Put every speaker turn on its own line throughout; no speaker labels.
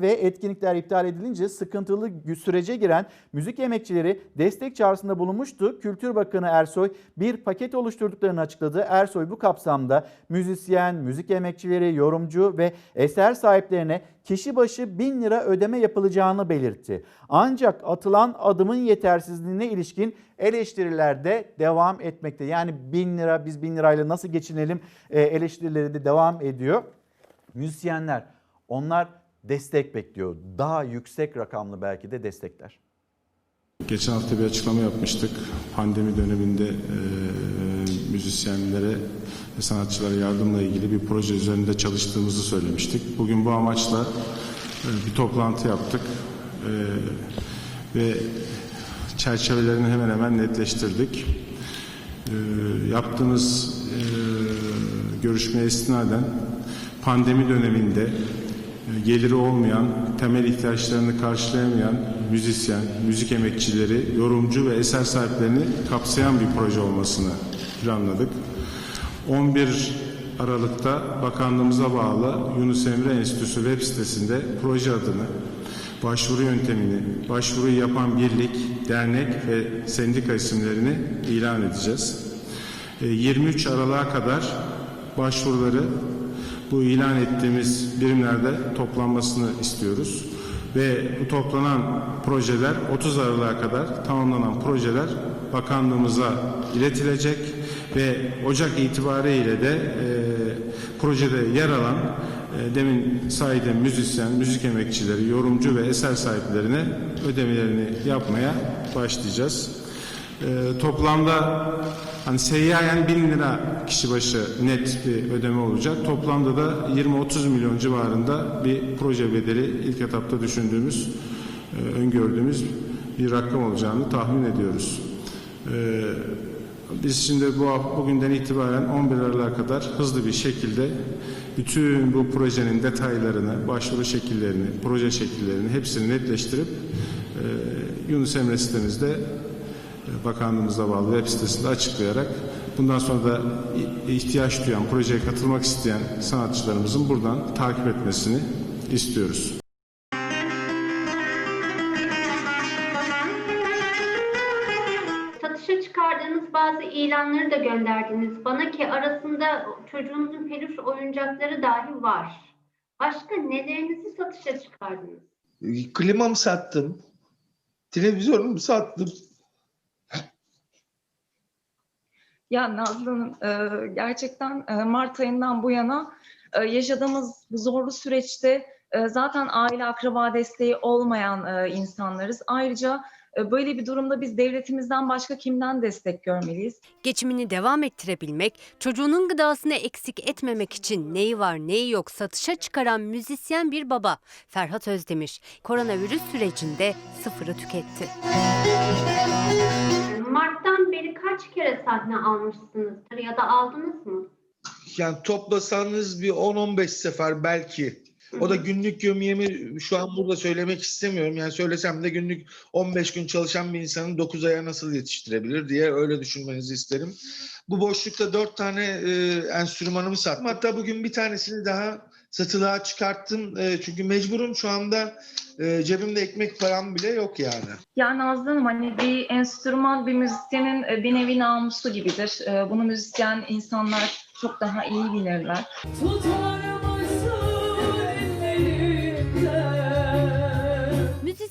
Ve etkinlikler iptal edilince sıkıntılı sürece giren müzik emekçileri destek çağrısında bulunmuştu. Kültür Bakanı Ersoy bir paket oluşturduklarını açıkladı. Ersoy bu kapsamda müzisyen, müzik emekçileri, yorumcu ve eser sahiplerine kişi başı 1000 lira ödeme yapılacağını belirtti. Ancak atılan adımın yetersizliğine ilişkin eleştiriler de devam etmekte. Yani 1000 lira biz 1000 lirayla nasıl geçinelim e, eleştirileri de devam ediyor. Müzisyenler onlar destek bekliyor. Daha yüksek rakamlı belki de destekler.
Geçen hafta bir açıklama yapmıştık. Pandemi döneminde e, müzisyenlere sanatçılara yardımla ilgili bir proje üzerinde çalıştığımızı söylemiştik. Bugün bu amaçla e, bir toplantı yaptık e, ve çerçevelerini hemen hemen netleştirdik. E, yaptığımız e, görüşmeye istinaden pandemi döneminde geliri olmayan, temel ihtiyaçlarını karşılayamayan müzisyen, müzik emekçileri, yorumcu ve eser sahiplerini kapsayan bir proje olmasını planladık. 11 Aralık'ta bakanlığımıza bağlı Yunus Emre Enstitüsü web sitesinde proje adını, başvuru yöntemini, başvuruyu yapan birlik, dernek ve sendika isimlerini ilan edeceğiz. E, 23 Aralık'a kadar başvuruları bu ilan ettiğimiz birimlerde toplanmasını istiyoruz. Ve bu toplanan projeler 30 Aralık'a kadar tamamlanan projeler bakanlığımıza iletilecek ve Ocak itibariyle de e, projede yer alan e, demin saydığım müzisyen, müzik emekçileri, yorumcu ve eser sahiplerine ödemelerini yapmaya başlayacağız. E, toplamda hani seyyahen bin lira kişi başı net bir ödeme olacak. Toplamda da 20-30 milyon civarında bir proje bedeli ilk etapta düşündüğümüz, e, öngördüğümüz bir rakam olacağını tahmin ediyoruz. E, biz şimdi bu bugünden itibaren 11 Aralık'a kadar hızlı bir şekilde bütün bu projenin detaylarını, başvuru şekillerini, proje şekillerini hepsini netleştirip e, Yunus Emre sitemizde bakanlığımıza bağlı web sitesinde açıklayarak bundan sonra da ihtiyaç duyan, projeye katılmak isteyen sanatçılarımızın buradan takip etmesini istiyoruz.
Satışa çıkardığınız bazı ilanları da gönderdiniz bana ki arasında çocuğunuzun peluş oyuncakları dahi var. Başka nelerinizi satışa çıkardınız?
Klimamı sattım. Televizyonumu sattım.
Ya Nazlı Hanım, e, gerçekten e, Mart ayından bu yana e, yaşadığımız bu zorlu süreçte zaten aile akraba desteği olmayan insanlarız. Ayrıca böyle bir durumda biz devletimizden başka kimden destek görmeliyiz?
Geçimini devam ettirebilmek, çocuğunun gıdasını eksik etmemek için neyi var neyi yok satışa çıkaran müzisyen bir baba Ferhat Özdemir koronavirüs sürecinde sıfırı tüketti.
Kaç kere sahne almışsınızdır ya da aldınız mı?
Yani toplasanız bir 10-15 sefer belki. O da günlük gömüyemi şu an burada söylemek istemiyorum. Yani söylesem de günlük 15 gün çalışan bir insanın 9 aya nasıl yetiştirebilir diye öyle düşünmenizi isterim. Bu boşlukta 4 tane e, enstrümanımı sattım. Hatta bugün bir tanesini daha satılığa çıkarttım. E, çünkü mecburum şu anda e, cebimde ekmek param bile yok yani.
Yani Nazlı Hanım hani bir enstrüman bir müzisyenin e, bir nevi namusu gibidir. E, Bunu müzisyen insanlar çok daha iyi bilirler.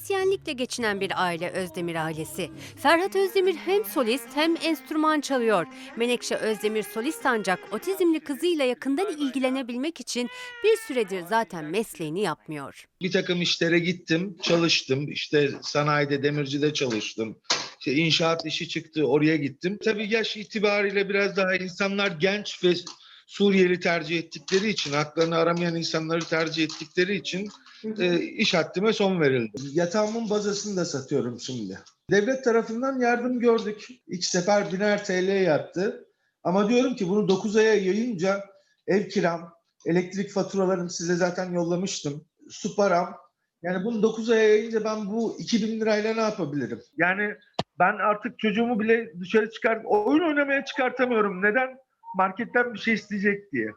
Müzisyenlikle geçinen bir aile Özdemir ailesi. Ferhat Özdemir hem solist hem enstrüman çalıyor. Menekşe Özdemir solist ancak otizmli kızıyla yakından ilgilenebilmek için bir süredir zaten mesleğini yapmıyor.
bir takım işlere gittim, çalıştım. İşte sanayide, demircide çalıştım. İşte inşaat işi çıktı, oraya gittim. Tabii yaş itibariyle biraz daha insanlar genç ve Suriyeli tercih ettikleri için, haklarını aramayan insanları tercih ettikleri için e, iş haddime son verildi. Yatağımın bazasını da satıyorum şimdi. Devlet tarafından yardım gördük. İlk sefer biner TL yattı. Ama diyorum ki bunu 9 aya yayınca ev kiram, elektrik faturalarım size zaten yollamıştım. Su param. Yani bunu 9 aya yayınca ben bu 2000 lirayla ne yapabilirim? Yani ben artık çocuğumu bile dışarı çıkar, oyun oynamaya çıkartamıyorum. Neden? Marketten bir şey isteyecek diye.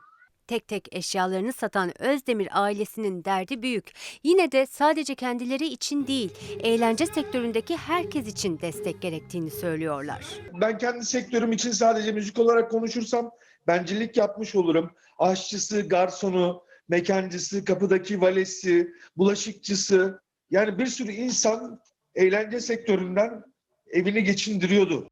Tek tek eşyalarını satan Özdemir ailesinin derdi büyük. Yine de sadece kendileri için değil, eğlence sektöründeki herkes için destek gerektiğini söylüyorlar.
Ben kendi sektörüm için sadece müzik olarak konuşursam bencillik yapmış olurum. Aşçısı, garsonu, mekancısı, kapıdaki valesi, bulaşıkçısı yani bir sürü insan eğlence sektöründen evini geçindiriyordu.